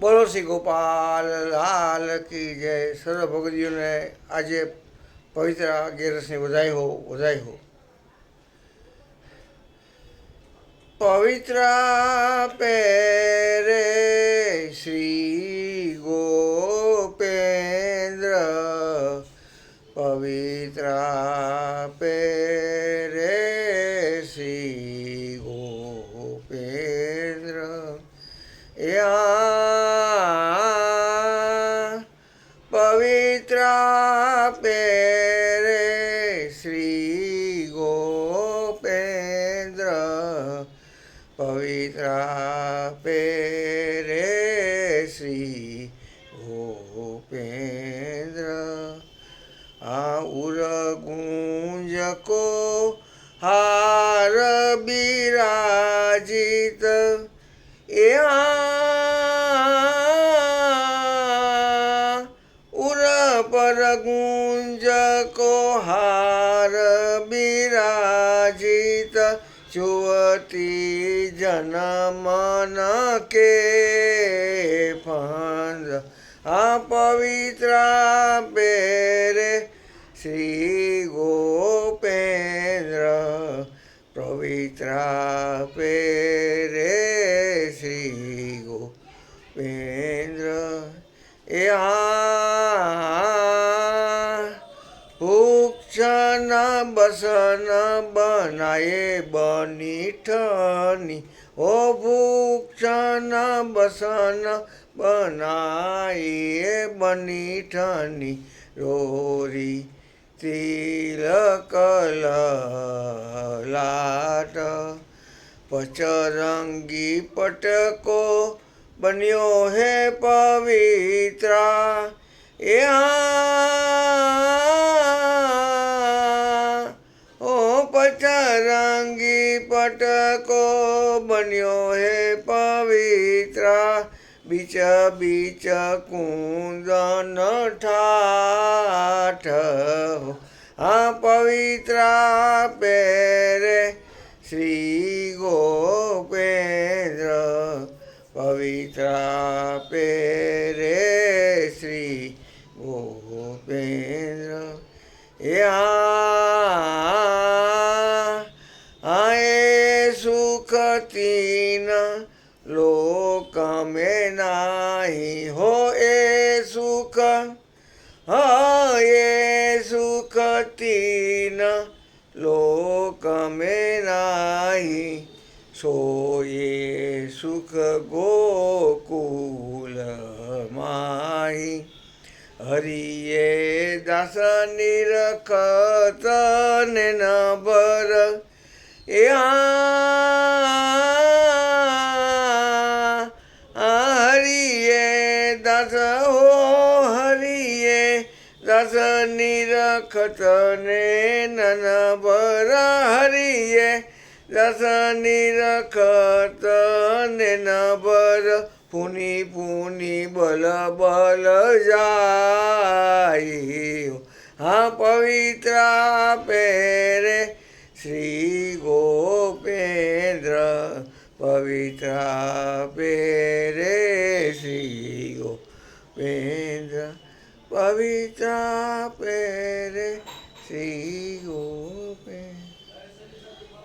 બોલો શ્રી ગોપાલ લાલ કી જય. સર્વ ભગતીઓને આજે પવિત્ર અગિયારસની વધાઈ હો વધાઈ હો. પવિત્ર પેરે શ્રી ગોપેન્દ્ર. પવિત્ર પેરે શ્રી ગોપેન્દ્ર. યા गूंज को हार विराजित। उर पर गूंज को हार विराजित। चुवती जन मन के फंद पेरे श्री ગોપેન્દ્ર એ આ ભૂક્ષણ બસન બનાયે બની ઠની ઓ ભૂક્ષણ બસન બનાયે બની ઠની રોરી તિલક લાટ પચરંગી પટકો બન્યો હે પવિત્ર એ આ ઓ પચરંગી પટકો બન્યો હે પવિત્ર બીચ બીચ કુંદન ઠાઠ આ પવિત્ર પેરે શ્રી ગોપેન્દ્ર આપે રે શ્રી ગોપેન્દ્ર. એ આએ સુખતીન લોકમે નાહી હો એ સુખ. હે સુખતીન લોકમે નાહી सोये सुख गोकुल माही। हरिये दास निरखत नबर या हरिये दास हो हरिये दास निरखत नबर દાસ નિરખત ને ન પુની પુની બલ બલ જાય. હા, પવિત્ર પેરે શ્રી ગોપેન્દ્ર, પવિત્ર પેરે શ્રી ગોપેન્દ્ર, પવિત્ર પેરે શ્રી ગોપેન્દ્ર